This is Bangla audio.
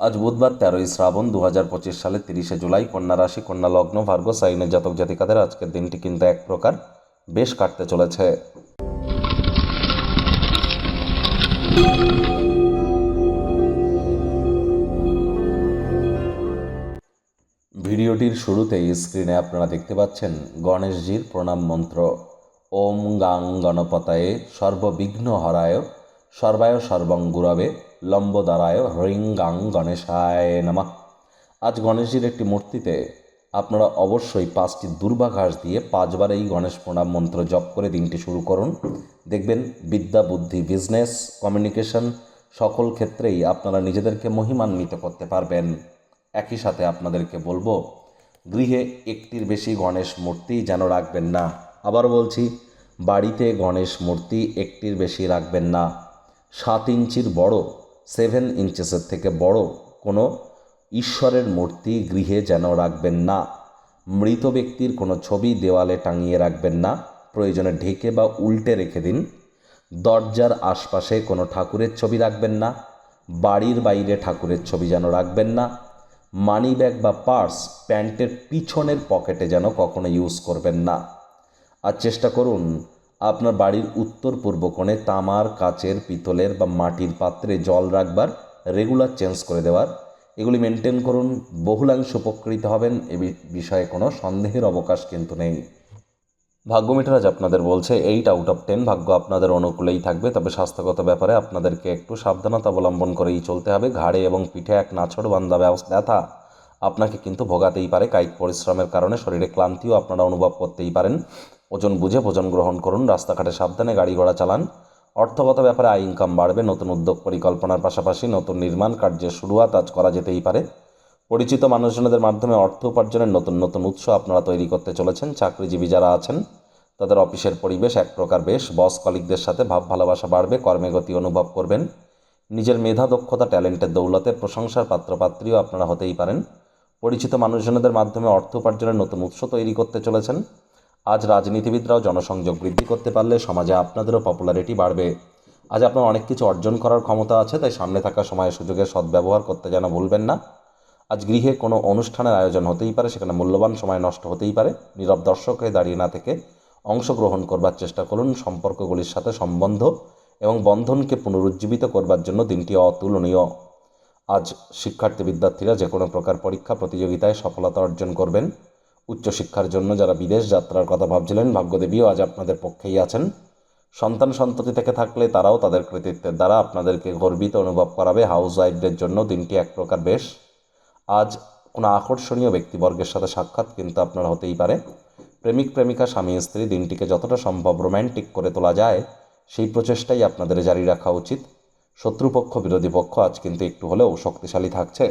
আজ বুধবার তেরোই শ্রাবণ দু হাজার পঁচিশ সালের তিরিশে জুলাই কন্যা রাশি, কন্যা লগ্ন ভার্গ সাইনের জাতক জাতিকাদের আজকের দিনটি কিন্তু এক প্রকার বেশ কাটতে চলেছে। ভিডিওটির শুরুতেই স্ক্রিনে আপনারা দেখতে পাচ্ছেন গণেশজির প্রণাম মন্ত্র। ওম গাং গণপতায়ে সর্ববিঘ্ন হরায় সর্বায় সর্বং লম্বদারায় হ্রিং গাং গণেশায় নামা। আজ গণেশজির একটি মূর্তিতে আপনারা অবশ্যই পাঁচটি দুর্বাঘাস দিয়ে পাঁচবার এই গণেশ প্রণাম মন্ত্র জপ করে দিনটি শুরু করুন। দেখবেন বিদ্যা, বুদ্ধি বিজনেস কমিউনিকেশন সকল ক্ষেত্রেই আপনারা নিজেদেরকে মহিমান্বিত করতে পারবেন। একই সাথে আপনাদেরকে বলব, গৃহে একটির বেশি গণেশ মূর্তি যেন রাখবেন না। আবার বলছি, বাড়িতে গণেশ মূর্তি একটির বেশি রাখবেন না। সাত ইঞ্চির বড় সেভেন ইঞ্চেসের থেকে বড় কোনো ঈশ্বরের মূর্তি গৃহে যেন রাখবেন না। মৃত ব্যক্তির কোনো ছবি দেওয়ালে টাঙিয়ে রাখবেন না। প্রয়োজনে ঢেকে বা উল্টে রেখে দিন। দরজার আশপাশে কোনো ঠাকুরের ছবি রাখবেন না। বাড়ির বাইরে ঠাকুরের ছবি যেন রাখবেন না। মানি ব্যাগ বা পার্স প্যান্টের পিছনের পকেটে যেন কখনো ইউজ করবেন না। আর চেষ্টা করুন আপনার বাড়ির উত্তর পূর্ব কোণে তামার, কাচের, পিতলের বা মাটির পাত্রে জল রাখবার রেগুলার চেঞ্জ করে দেওয়ার। এগুলি মেনটেন করুন, বহুলাংশ উপকৃত হবেন, এ বিষয়ে কোনো সন্দেহের অবকাশ কিন্তু নেই। ভাগ্য মিটারাজ আপনাদের বলছে এইট আউট অফ টেন ভাগ্য আপনাদের অনুকূলেই থাকবে, তবে স্বাস্থ্যগত ব্যাপারে আপনাদেরকে একটু সাবধানতা অবলম্বন করেই চলতে হবে। ঘাড়ে এবং পিঠে এক নাছড় বান্ধা ব্যথা আপনাকে কিন্তু ভোগাতেই পারে, কায়িক পরিশ্রমের কারণে শরীরে ক্লান্তিও আপনারা অনুভব করতেই পারেন। ওজন বুঝে ভোজন গ্রহণ করুন, রাস্তাঘাটে সাবধানে গাড়ি ঘোড়া চালান। অর্থগত ব্যাপারে আয়, ইনকাম বাড়বে, নতুন উদ্যোগ পরিকল্পনার পাশাপাশি নতুন নির্মাণ কার্যের শুরুয়াত আজ করা যেতেই পারে। পরিচিত মানুষজনদের মাধ্যমে অর্থ উপার্জনের নতুন নতুন উৎস আপনারা তৈরি করতে চলেছেন, চাকরিজীবী যারা আছেন, তাদের অফিসের পরিবেশ এক প্রকার বেশ। বস কলিকদের সাথে ভাব ভালোবাসা বাড়বে, কর্মে গতি অনুভব করবেন। নিজের মেধা, দক্ষতা, ট্যালেন্টের দৌলতে প্রশংসার পাত্রপাত্রীও আপনারা হতেই পারেন। পরিচিত মানুষজনদের মাধ্যমে অর্থ উপার্জনের নতুন উৎস তৈরি করতে চলেছেন। আজ রাজনীতিবিদরাও জনসংযোগ বৃদ্ধি করতে পারলে সমাজে আপনাদেরও পপুলারিটি বাড়বে। আজ আপনার অনেক কিছু অর্জন করার ক্ষমতা আছে, তাই সামনে থাকা সময় সুযোগের সদ্ব্যবহার করতে যেন ভুলবেন না। আজ গৃহে কোনো অনুষ্ঠানের আয়োজন হতেই পারে, সেখানে মূল্যবান সময় নষ্ট হতেই পারে। নীরব দর্শক হয়ে দাঁড়িয়ে না থেকে অংশগ্রহণ করবার চেষ্টা করুন, সম্পর্কগুলির সাথে সম্বন্ধ এবং বন্ধনকে পুনরুজ্জীবিত করবার জন্য দিনটি অতুলনীয়। আজ শিক্ষার্থী বিদ্যার্থীরা যে কোনো প্রকার পরীক্ষা প্রতিযোগিতায় সফলতা অর্জন করবেন। উচ্চশিক্ষার জন্য যারা বিদেশ যাত্রার কথা ভাবছিলেন, ভাগ্যদেবীও আজ আপনাদের পক্ষেই আছেন। সন্তান সন্ততি থেকে থাকলে তারাও তাদের কৃতিত্বের দ্বারা আপনাদেরকে গর্বিত অনুভব করাবে হাউস ওয়াইফদের জন্য দিনটি এক প্রকার বেশ। আজ কোনো আকর্ষণীয় ব্যক্তিবর্গের সাথে সাক্ষাৎ কিন্তু আপনার হতেই পারে। প্রেমিক, প্রেমিকা, স্বামী, স্ত্রী, দিনটিকে যতটা সম্ভব রোম্যান্টিক করে তোলা যায়, সেই প্রচেষ্টাই আপনাদের জারি রাখা উচিত। শত্রুপক্ষ, বিরোধী পক্ষ আজ কিন্তু একটু হলেও শক্তিশালী থাকছে।